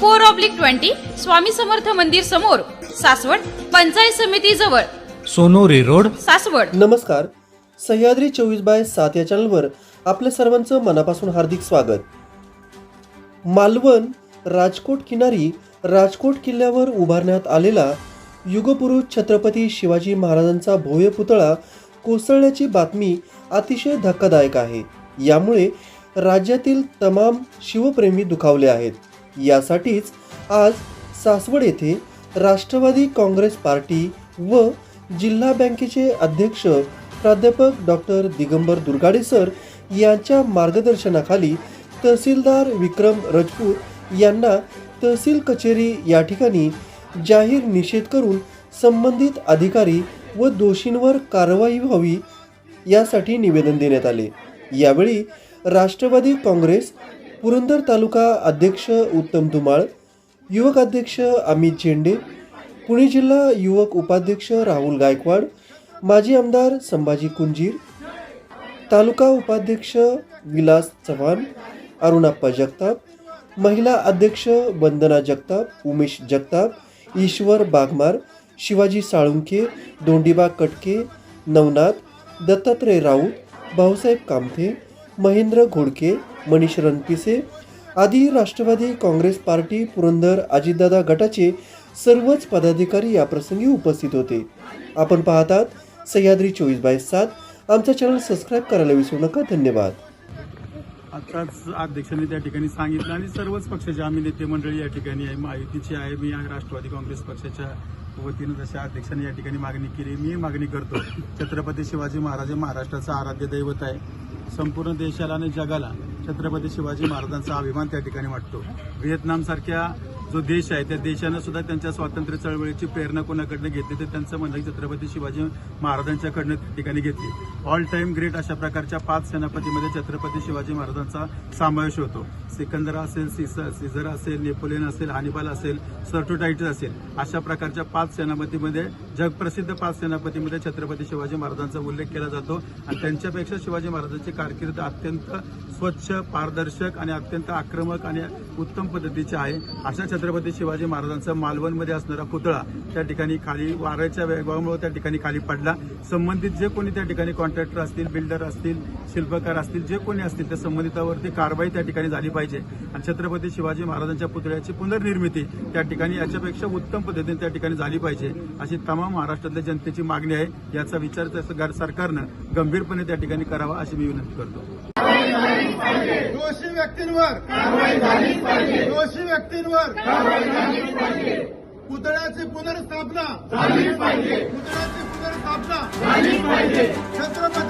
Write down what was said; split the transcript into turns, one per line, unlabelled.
four oblique twenty Swami Samarth मंदिर समोर सासवड पंचायत समिती जवळ.
सोनोरी रोड.
सासवड.
नमस्कार. सह्याद्री चोवीस बाय सात या चॅनलवर आपल्या सर्वांचं मनापासून हार्दिक स्वागत. मालवण राजकोट किनारी राजकोट किल्ल्यावर उभारण्यात आलेला युगपुरुष छत्रपती शिवाजी महाराजांचा भव्य पुतळा कोसळल्याची बातमी अतिशय धक्कादायक आहे. यामुळे राज्यातील तमाम शिवप्रेमी दुखावले आहेत. यासाठीच आज सासवड येथे राष्ट्रवादी काँग्रेस पार्टी व जिल्हा बँकेचे अध्यक्ष प्राध्यापक डॉक्टर दिगंबर दुर्गाडे सर यांच्या मार्गदर्शनाखाली तहसीलदार विक्रम रजपूत यांना तहसील कचेरी या ठिकाणी जाहीर निषेध करून संबंधित अधिकारी व दोषींवर कारवाई व्हावी यासाठी निवेदन देण्यात आले. यावेळी राष्ट्रवादी काँग्रेस पुरंदर तालुका अध्यक्ष उत्तम धुमाळ युवक अध्यक्ष अमित झेंडे पुणे जिल्हा युवक उपाध्यक्ष राहुल गायकवाड माजी आमदार संभाजी कुंजीर तालुका उपाध्यक्ष विलास चव्हाण अरुणाप्पा जगताप महिला अध्यक्ष वंदना जगताप उमेश जगताप ईश्वर बागमार शिवाजी साळुंखे दोंडीबा कटके नवनाथ दत्तात्रय राऊत भाऊसाहेब कामथे महेंद्र घोडके मनीष रणपिसे आदी राष्ट्रवादी काँग्रेस पार्टी पुरंदर अजितदादा गटाचे सर्वच पदाधिकारी याप्रसंगी उपस्थित होते. आपण पाहतात सह्याद्री चोवीस बाय सात आमचा चॅनल सबस्क्राईब करायला विसरू नका. धन्यवाद.
आताच अध्यक्षांनी त्या ठिकाणी सांगितलं आणि सर्वच पक्षाचे आम्ही नेते मंडळी या ठिकाणी आहे माहितीची आहे मी राष्ट्रवादी काँग्रेस पक्षाच्या वतीनं जशा अध्यक्षांनी या ठिकाणी मागणी केली मी मागणी करतो छत्रपती शिवाजी महाराज हे महाराष्ट्राचं आराध्य दैवत आहे. संपूर्ण देशाला आणि जगाला छत्रपती शिवाजी महाराजांचा अभिमान त्या ठिकाणी वाटतो. व्हिएतनाम सारख्या जो देश आहे त्या देशानं सुद्धा त्यांच्या स्वातंत्र्य चळवळीची प्रेरणा कोणाकडनं घेतली तर त्यांचं म्हणणं छत्रपती शिवाजी महाराजांच्याकडनं त्या ठिकाणी घेतली. ऑल टाइम ग्रेट अशा प्रकारच्या पाच सेनापतीमध्ये छत्रपती शिवाजी महाराजांचा समावेश होतो. सिकंदर असेल सिसर सिझर असेल नेपोलियन असेल हानिबाल असेल सर्टोटाइट असेल अशा प्रकारच्या पाच सेनापतीमध्ये जगप्रसिद्ध पाच सेनापतीमध्ये छत्रपती शिवाजी महाराजांचा उल्लेख केला जातो. आणि त्यांच्यापेक्षा शिवाजी महाराजांची कारकीर्द अत्यंत स्वच्छ पारदर्शक आणि अत्यंत आक्रमक आणि उत्तम पद्धतीची आहे. अशा छत्रपती शिवाजी महाराजांचा मालवणमध्ये असणारा पुतळा त्या ठिकाणी खाली वाऱ्याच्या वेगामुळे त्या ठिकाणी खाली पडला. संबंधित जे कोणी त्या ठिकाणी कॉन्ट्रॅक्टर असतील बिल्डर असतील शिल्पकार असतील जे कोणी असतील त्या संबंधितावरती कारवाई त्या ठिकाणी झाली पाहिजे. आणि छत्रपती शिवाजी महाराजांच्या पुतळ्याची पुनर्निर्मिती त्या ठिकाणी याच्यापेक्षा उत्तम पद्धतीने त्या ठिकाणी झाली पाहिजे अशी तमाम महाराष्ट्रातल्या जनतेची मागणी आहे. याचा विचार त्या सरकारनं गंभीरपणे त्या ठिकाणी करावा अशी मी विनंती करतो.
दोषी व्यक्तींवर. दोषी व्यक्तींवर. पुतळ्याची पुनर्स्थापना. पुतळ्याची पुनर्स्थापना. छत्रपती